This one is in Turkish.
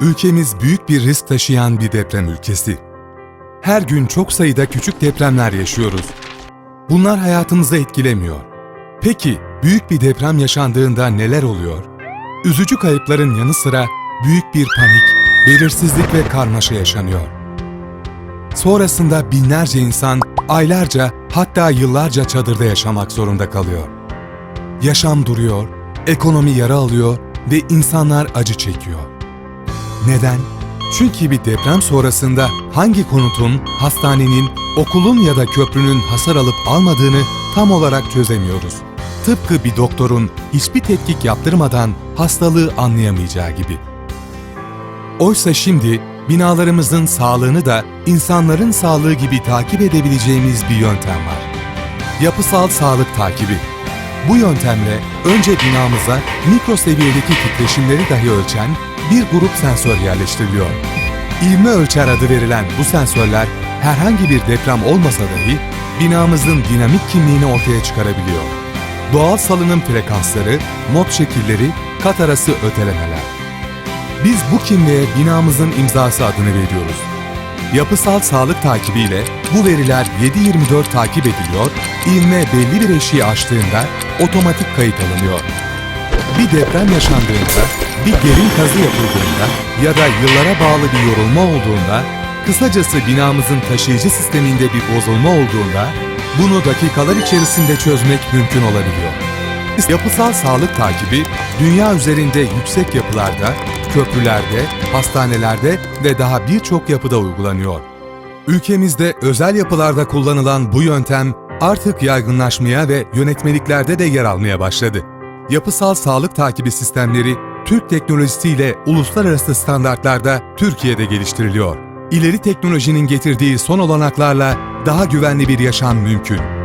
Ülkemiz büyük bir risk taşıyan bir deprem ülkesi. Her gün çok sayıda küçük depremler yaşıyoruz. Bunlar hayatımızı etkilemiyor. Peki büyük bir deprem yaşandığında neler oluyor? Üzücü kayıpların yanı sıra büyük bir panik, belirsizlik ve karmaşa yaşanıyor. Sonrasında binlerce insan aylarca hatta yıllarca çadırda yaşamak zorunda kalıyor. Yaşam duruyor, ekonomi yara alıyor ve insanlar acı çekiyor. Neden? Çünkü bir deprem sonrasında hangi konutun, hastanenin, okulun ya da köprünün hasar alıp almadığını tam olarak çözemiyoruz. Tıpkı bir doktorun hiçbir tetkik yaptırmadan hastalığı anlayamayacağı gibi. Oysa şimdi binalarımızın sağlığını da insanların sağlığı gibi takip edebileceğimiz bir yöntem var. Yapısal sağlık takibi. Bu yöntemle önce binamıza mikro seviyedeki titreşimleri dahi ölçen bir grup sensör yerleştiriliyor. İvme ölçer adı verilen bu sensörler herhangi bir deprem olmasa dahi binamızın dinamik kimliğini ortaya çıkarabiliyor. Doğal salınım frekansları, mod şekilleri, kat arası ötelemeler. Biz bu kimliğe binamızın imzası adını veriyoruz. Yapısal sağlık takibiyle bu veriler 7-24 takip ediliyor, ivme belli bir eşiği aştığında otomatik kayıt alınıyor. Bir deprem yaşandığında, bir derin kazı yapıldığında ya da yıllara bağlı bir yorulma olduğunda, kısacası binamızın taşıyıcı sisteminde bir bozulma olduğunda, bunu dakikalar içerisinde çözmek mümkün olabiliyor. Yapısal sağlık takibi, dünya üzerinde yüksek yapılarda, köprülerde, hastanelerde ve daha birçok yapıda uygulanıyor. Ülkemizde özel yapılarda kullanılan bu yöntem artık yaygınlaşmaya ve yönetmeliklerde de yer almaya başladı. Yapısal sağlık takibi sistemleri Türk teknolojisiyle uluslararası standartlarda Türkiye'de geliştiriliyor. İleri teknolojinin getirdiği son olanaklarla daha güvenli bir yaşam mümkün.